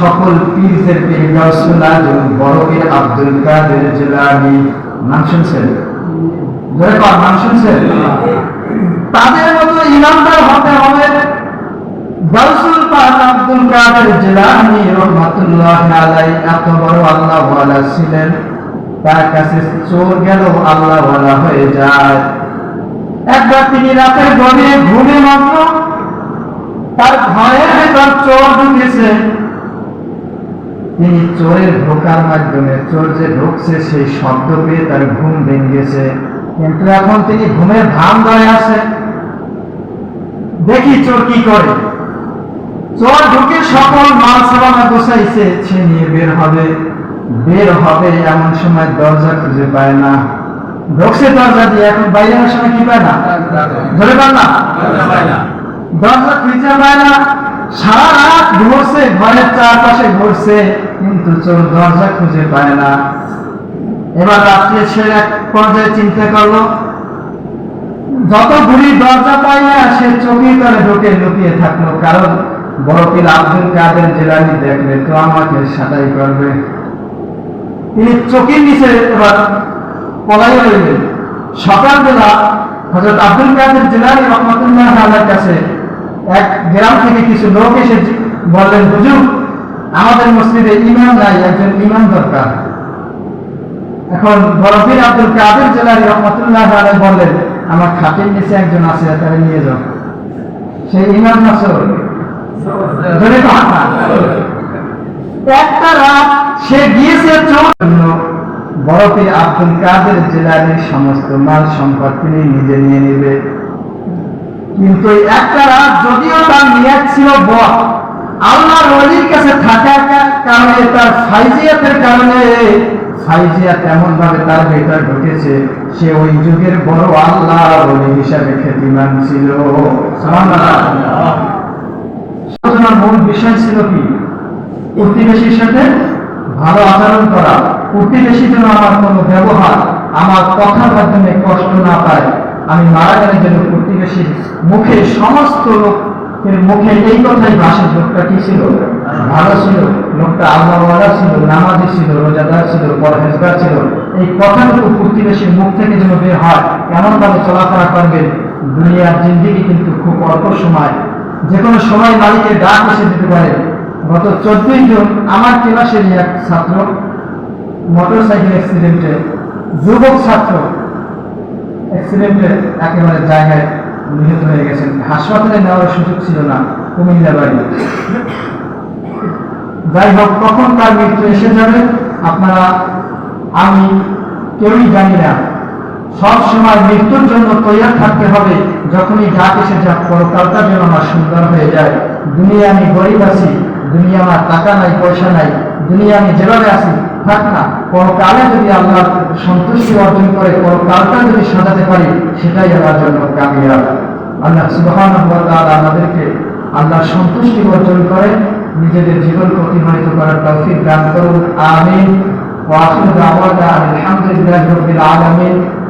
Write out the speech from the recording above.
সকল পীরদের পীর গাউসুল আজম বড় পীর আব্দুল কাদের জিলানী। নাম শুনছেন ধরে কর নাম শুনছেন তাদের মতো ইমানদার হতে হবে। গাউসুল পাক আব্দুল কাদের জিলানী রহমাতুল্লাহ আলাই এত বড় আল্লাহ ওয়ালা ছিলেন। তার কাছে চোর গেল আল্লাহ ওয়ালা হয়ে যায়। একবার তিনি রাতের গভীরে ঘুমে মগ্ন তার ঘরের ভেতর চোর ঢুকেছে। তিনি চোরের ঢোকার মাধ্যমে চোর যে ঢুকছে সেই শব্দ পেয়ে তার ঘুম ভেঙেছে। কিন্তু এখন তিনি ঘুমের ভান ধরে আছে। দেখি চোর কি করে। চোর ঢুকে সকল মাল সামানা গোছাইছে সে নিয়ে বের হবে। বের হবে এমন সময় দরজা খুঁজে পায় না। ঢুকছে দরজা দিয়ে এখন বাইরে আসার সময় কি পায় না? ধরে পান না। দরজা খুঁজে পায় না। সারা রাত ঘুরছে, ঘরের চারপাশে ঘুরছে, কিন্তু চোর দরজা খুঁজে পায় না। এবার রাত্রে সে এক পর্যায়ে চিন্তা করল, যত ঘুরি দরজা পাই না, সে চোখে করে ঢুকে লুকিয়ে থাকল, কারণ বড় পীর আব্দুল কাদের জেলানি দেখলে তো আমাকে সাটাই করবে। তিনি চোখের নিচে এবার পলাই রইলেন। সকালবেলা হজরত আব্দুল কাদের জেলানি রহমতুল্লাহ কাছে এক গ্রাম থেকে কিছু লোক এসে বললেন, হুজুর, আমাদের মসজিদে ইমাম নাই, একজন ইমাম দরকার এখন বরফির আব্দুল কাদের জেলার রহমতুল্লাহ আলাই বললেন, আমার খাটের নিচে একজন আছে তারা নিয়ে যাও সেই ইমাম নাসর। একটা রাত সে গিয়েছে জন্য বরফির আব্দুল কাদের জেলার সমস্ত মাল সম্পদ তিনি নিজে নিয়ে নেবে কিন্তু একটা রাত যদিও তার নিয়াত ছিল বদ আল্লাহর ওলির কাছে থাকার কারণে তার ফাইজিয়াতের কারণে, ফাইজিয়াত এমন ভাবে তার ভেতর ঢুকেছে, সে ওই যুগের বড় আল্লাহ ওলি হিসাবে খ্যাতিমান ছিল। মূল বিষয় ছিল কি? প্রতিবেশীর সাথে ভালো আচরণ করা। প্রতিবেশী যেন আমার কোনো ব্যবহার, আমার কথার মাধ্যমে কষ্ট না পায়। আমি মারা গেলে যেন প্রতিবেশীর মুখে সমস্ত লোকের মুখে এই কথাই ভাসে লোকটা কি ছিল? ভালো ছিল। লোকটা আল্লাহওয়ালা ছিল, নামাজি ছিল, রোজাদার ছিল, পরহেজগার ছিল। এই কথাটুকু প্রতিবেশীর মুখ থেকে যেন বের হয় এমন ভাবে চলাফেরা করবেন দুনিয়ার জিন্দিগি কিন্তু খুব অল্প সময়। যে কোনো সময় মালিকের ডাক এসে দিতে পারে। গত চোদ্দই জুন আমার ক্লাসেরই এক ছাত্র মোটর সাইকেল অ্যাক্সিডেন্টে যুবক ছাত্র অ্যাক্সিডেন্টে একেবারে জায়গায় নিহত হয়ে গেছেন। হাসপাতালে নেওয়ার সুযোগ ছিল না কুমিল্লা বাড়ি। যাই হোক, কখন তার মৃত্যু এসে যাবে, আপনারা, আমি কেউই জানি না। সব সময় মৃত্যুর জন্য তৈরি থাকতে হবে, যখনই ডাক এসে যাক পরকালটা যেন আমার সুন্দর হয়ে যায়। দুনিয়া আমি গরিব আছি, দুনিয়া আমার টাকা নাই, পয়সা নাই, দুনিয়া আমি যেভাবে আছি, থাক না। পরকালে যদি আল্লাহ সন্তুষ্টি অর্জন করে, পরকালটা যদি সাজাতে পারি, সেটাই আমার জন্য কামিয়াব। আল্লাহ সুবহান আমাদেরকে আল্লাহ সন্তুষ্টি অর্জন করে, নিজেদের জীবন অতিবাহিত করার তৌফিক দান করুন। আমিন। ওয়া আখিরু আলহামদুলিল্লাহ রবিল আলামিন।